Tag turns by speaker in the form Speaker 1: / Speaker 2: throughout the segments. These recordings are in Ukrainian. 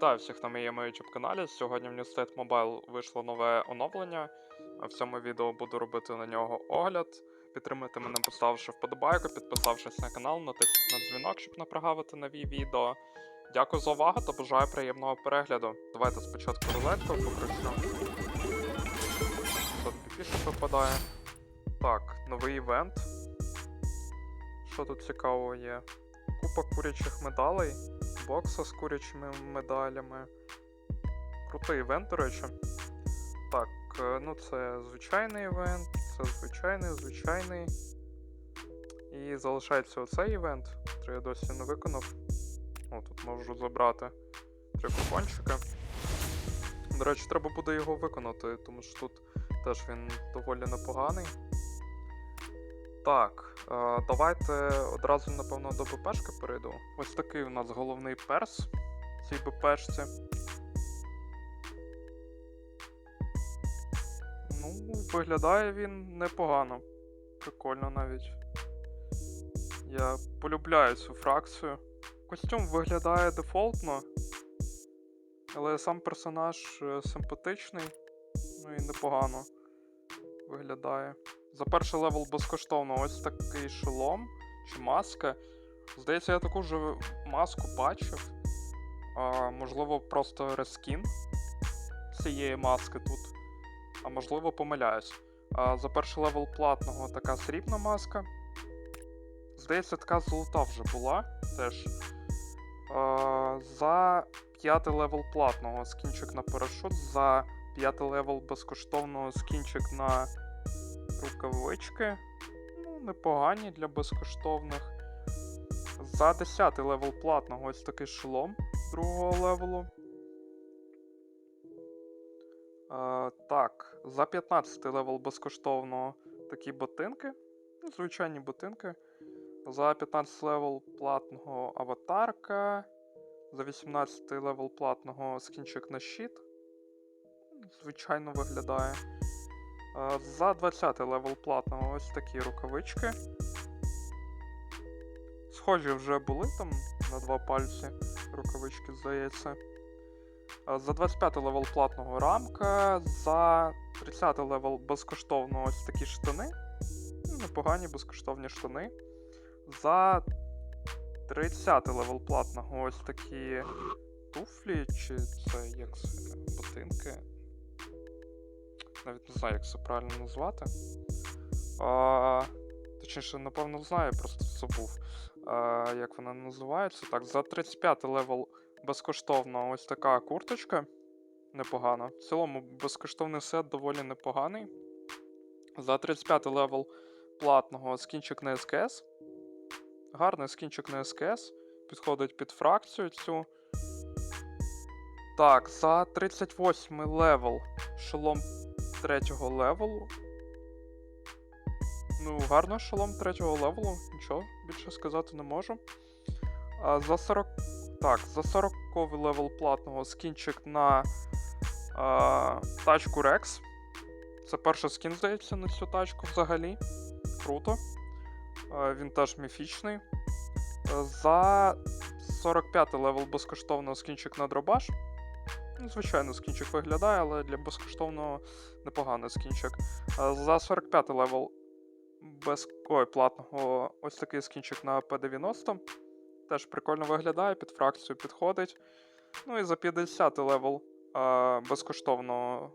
Speaker 1: Вітаю всіх на моєму YouTube каналі. Сьогодні в Newstate Mobile вийшло нове оновлення. В цьому відео буду робити на нього огляд. Підтримуйте мене, поставивши вподобайку, підписавшись на канал, натисніть на дзвінок, щоб не прогавити нові відео. Дякую за увагу та бажаю приємного перегляду. Давайте спочатку рулетку покручу. Тут піпіше випадає. Так, новий івент. Що тут цікавого є? Купа курячих медалей бокса з курячими медалями. Крутий івент, до речі. Так, е, ну це звичайний івент, це звичайний, звичайний. І залишається оцей івент, який я досі не виконав. О, тут можу забрати три купончика. До речі, треба буде його виконати, тому що тут теж він доволі непоганий. Так, е, давайте одразу, напевно, до БПшки перейду. Ось такий у нас головний перс цій БПшці. Ну, виглядає він непогано. Прикольно навіть. Я полюбляю цю фракцію. Костюм виглядає дефолтно, але сам персонаж е, симпатичний, ну і непогано виглядає. За перший левел безкоштовно ось такий шолом чи маска. Здається, я таку ж маску бачив. А, можливо, просто рескін цієї маски тут. А можливо, помиляюсь. А, за перший левел платного така срібна маска. Здається, така золота вже була теж. А, за п'ятий левел платного скінчик на парашут, за п'ятий левел безкоштовного скінчик на рукавички. Ну, непогані для безкоштовних. За 10 левел платного ось такий шолом другого левелу. Е, так, за 15 левел безкоштовного такі ботинки. Ну, звичайні ботинки. За 15 левел платного аватарка. За 18 левел платного скінчик на щит. Звичайно виглядає. Е, За 20 левел платного ось такі рукавички. Схожі вже були там на два пальці рукавички, здається. Е, За 25 левел платного рамка, за 30 левел безкоштовно ось такі штани. Ну, Непогані безкоштовні штани. За 30 левел платного ось такі туфлі, чи це як це ботинки навіть не знаю, як це правильно назвати. А, точніше, напевно, знаю, просто забув, а, як вона називається. Так, за 35 левел безкоштовно ось така курточка. Непогано. В цілому безкоштовний сет доволі непоганий. За 35 левел платного скінчик на СКС. Гарний скінчик на СКС. Підходить під фракцію цю. Так, за 38 левел шолом третього левелу. Ну, гарно шолом третього левелу, нічого більше сказати не можу. А, за 40. Так, за 40 левел платного скінчик на а, тачку Rex. Це перший скін, здається, на цю тачку взагалі. Круто. А, він теж міфічний. За 45 левел безкоштовного скінчик на дробаш. Ну, Звичайно, скінчик виглядає, але для безкоштовного непоганий скінчик. За 45 левел без Ой, платного ось такий скінчик на P90. Теж прикольно виглядає, під фракцію підходить. Ну і за 50 левел безкоштовно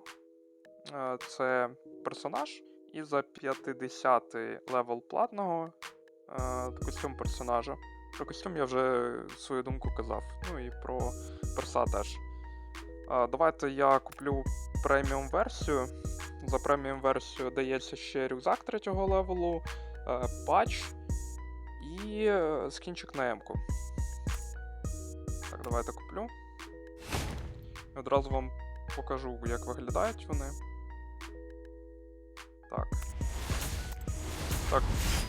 Speaker 1: це персонаж. І за 50 левел платного костюм персонажа. Про костюм я вже свою думку казав. Ну і про перса теж. Давайте я куплю преміум версію. За преміум версію дається ще рюкзак третього левелу, е, патч і е, скінчик на М-ку. Так, давайте куплю. І Одразу вам покажу, як виглядають вони. Так. Так,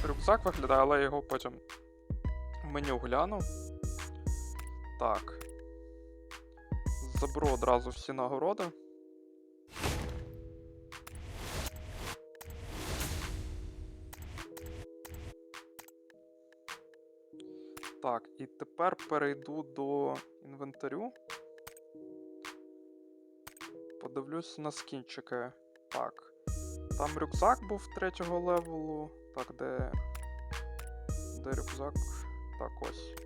Speaker 1: рюкзак виглядає, але я його потім в меню гляну. Так. Заберу одразу всі нагороди. Так, і тепер перейду до інвентарю. подивлюсь на скінчики. Так. Там рюкзак був третього левелу. Так, де. Де рюкзак? Так, ось.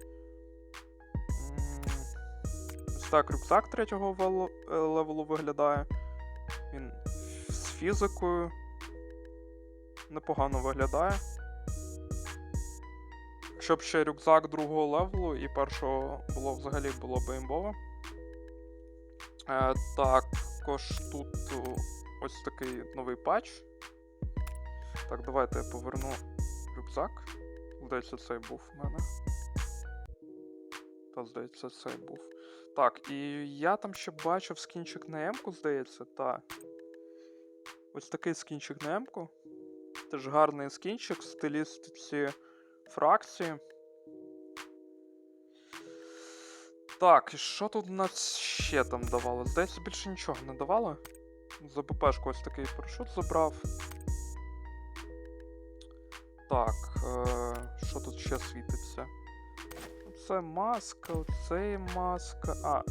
Speaker 1: Так рюкзак третього е, левелу виглядає. Він з фізикою. Непогано виглядає. Якщо б ще рюкзак другого левелу і першого було взагалі було б імбово. Е, також тут ось такий новий патч. Так, давайте я поверну рюкзак. Здається, цей був в мене. Та, здається, цей був. Так, і я там ще бачив скінчик на М-ку, здається, та. Ось такий скінчик на М-ку. Теж гарний скінчик в стилістиці фракції. Так, і що тут у нас ще там давало? Здається, більше нічого не давало. За ППшку ось такий парашут забрав. Так, е, що тут ще світиться? Це маска, це маска. А,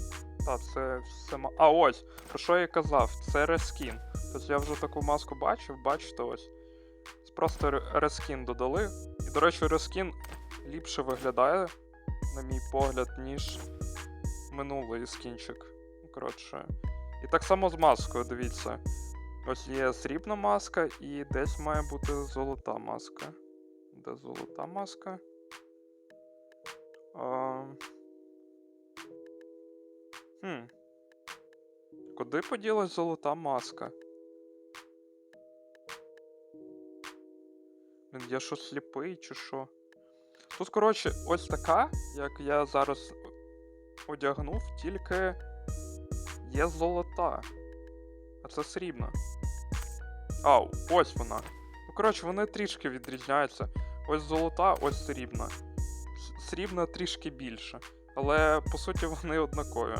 Speaker 1: та, це все ма. А, ось! Про що я і казав? Це рескін. Тобто я вже таку маску бачив, бачите ось. Просто ре- рескін додали. І, до речі, рескін ліпше виглядає, на мій погляд, ніж минулий скінчик. Коротше. І так само з маскою, дивіться. Ось є срібна маска, і десь має бути золота маска. Де золота маска? Хм. Куди поділась золота маска? Я що сліпий чи що? Тут, коротше, ось така, як я зараз одягнув, тільки є золота. А це срібна. А, ось вона. Ну, коротше, вони трішки відрізняються. Ось золота, ось срібна. Срібна трішки більше. Але по суті вони однакові.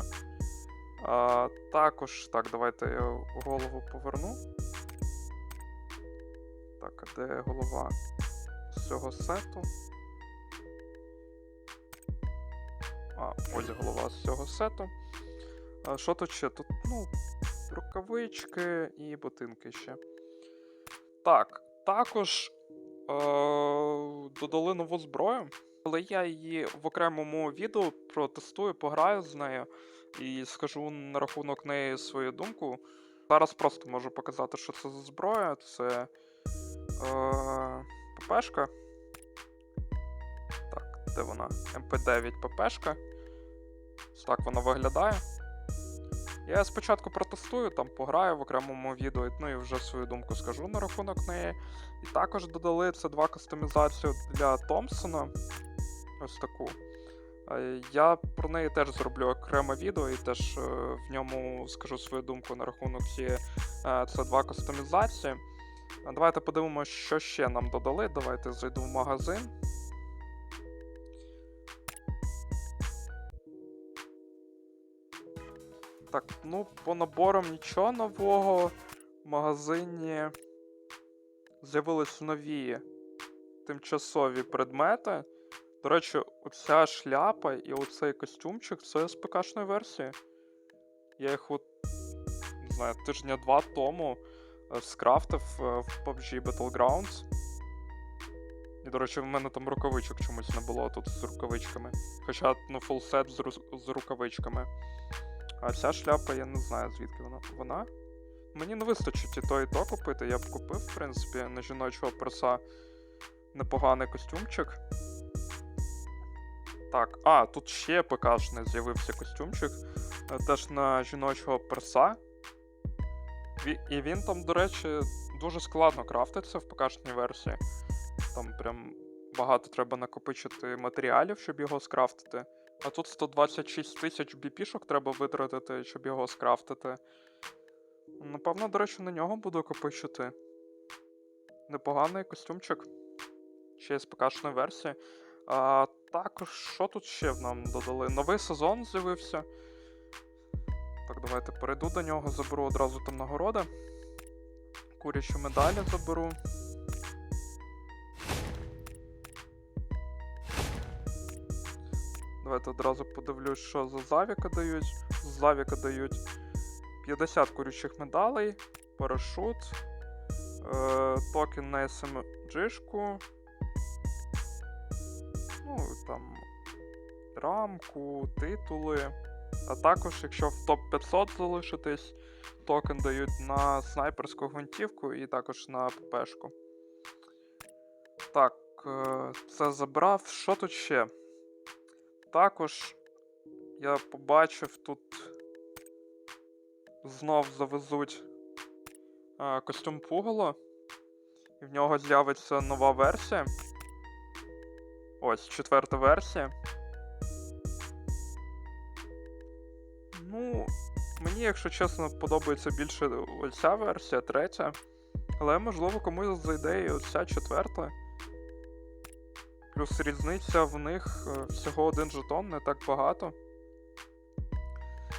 Speaker 1: А, також, так, давайте я голову поверну. Так, а де голова з цього сету? А, ось голова з цього сету. А, що тут ще? Тут, ну, рукавички і ботинки ще. Так, також е- додали нову зброю, але я її в окремому відео протестую, пограю з нею і скажу на рахунок неї свою думку. Зараз просто можу показати, що це за зброя. Це е- ППшка. Так, де вона? МП9 ППшка. Ось так вона виглядає. Я спочатку протестую, там пограю в окремому відео, ну і вже свою думку скажу на рахунок неї. І також додали це два кастомізацію для Томпсона. Ось таку. Я про неї теж зроблю окреме відео і теж е, в ньому скажу свою думку на рахунок цієї е, два кастомізації. Давайте подивимося, що ще нам додали. Давайте зайду в магазин. Так, ну, по наборам нічого нового. В магазині з'явились нові тимчасові предмети. До речі, оця шляпа і оцей костюмчик це з ПК-шної версії. Я їх от, не знаю, тижня два тому е, скрафтив е, в PUBG Battlegrounds. І, до речі, в мене там рукавичок чомусь не було тут з рукавичками. Хоча, ну, фулсет з, з рукавичками. А ця шляпа, я не знаю, звідки вона. Вона? Мені не вистачить і то, і то купити. Я б купив, в принципі, на жіночого перса непоганий костюмчик. Так, а, тут ще ПКшний з'явився костюмчик. е, Теж на жіночого перса. І він там, до речі, дуже складно крафтиться в ПКшній версії. Там прям багато треба накопичити матеріалів, щоб його скрафтити. А тут 126 тисяч біпішок треба витратити, щоб його скрафтити. Напевно, до речі, на нього буду копичити. Непоганий костюмчик. Ще з ПКшної версії. А, також, що тут ще нам додали? Новий сезон з'явився. Так, давайте перейду до нього, заберу одразу там нагороди. Курячі медалі заберу. Давайте одразу подивлюсь, що за Завіка дають. З Завіка дають 50 курючих медалей, парашут, е, токен на SMG-шку, ну, там, рамку, титули. А також, якщо в топ-500 залишитись, токен дають на снайперську гвинтівку і також на ППшку. Так, це забрав. Що тут ще? Також я побачив тут знов завезуть е, костюм Пугало, і в нього з'явиться нова версія. Ось, четверта версія. Ну, мені, якщо чесно, подобається більше ось ця версія, третя. Але можливо комусь зайде і оця четверта. Плюс різниця в них е, всього один жетон, не так багато.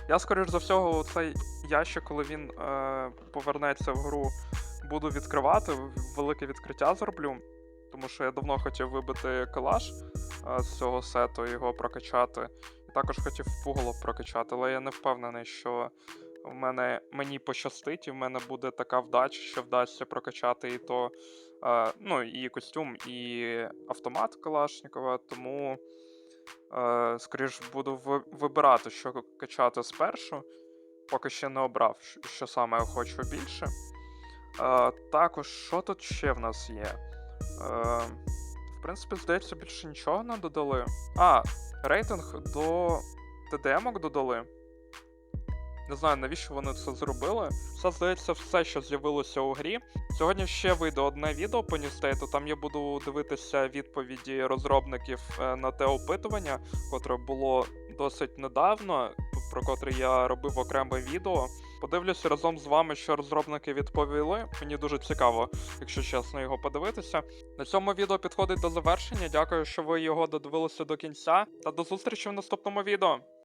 Speaker 1: Я, скоріш за всього, цей ящик, коли він е, повернеться в гру, буду відкривати, велике відкриття зроблю. Тому що я давно хотів вибити калаш е, з цього сету, його прокачати. І також хотів пугало прокачати, але я не впевнений, що в мене мені пощастить, і в мене буде така вдача, що вдасться прокачати і то. Ну, і костюм, і автомат Калашникова, тому. Скоріш буду вибирати, що качати спершу. Поки ще не обрав, що саме я хочу більше. Також, що тут ще в нас є? В принципі, здається, більше нічого не додали. А, рейтинг до ТДМок додали. Не знаю, навіщо вони це зробили. Це, здається, все, що з'явилося у грі. Сьогодні ще вийде одне відео по Ністейту. Там я буду дивитися відповіді розробників е, на те опитування, котре було досить недавно, про котре я робив окреме відео. Подивлюся разом з вами, що розробники відповіли. Мені дуже цікаво, якщо чесно, його подивитися. На цьому відео підходить до завершення. Дякую, що ви його додивилися до кінця. Та до зустрічі в наступному відео.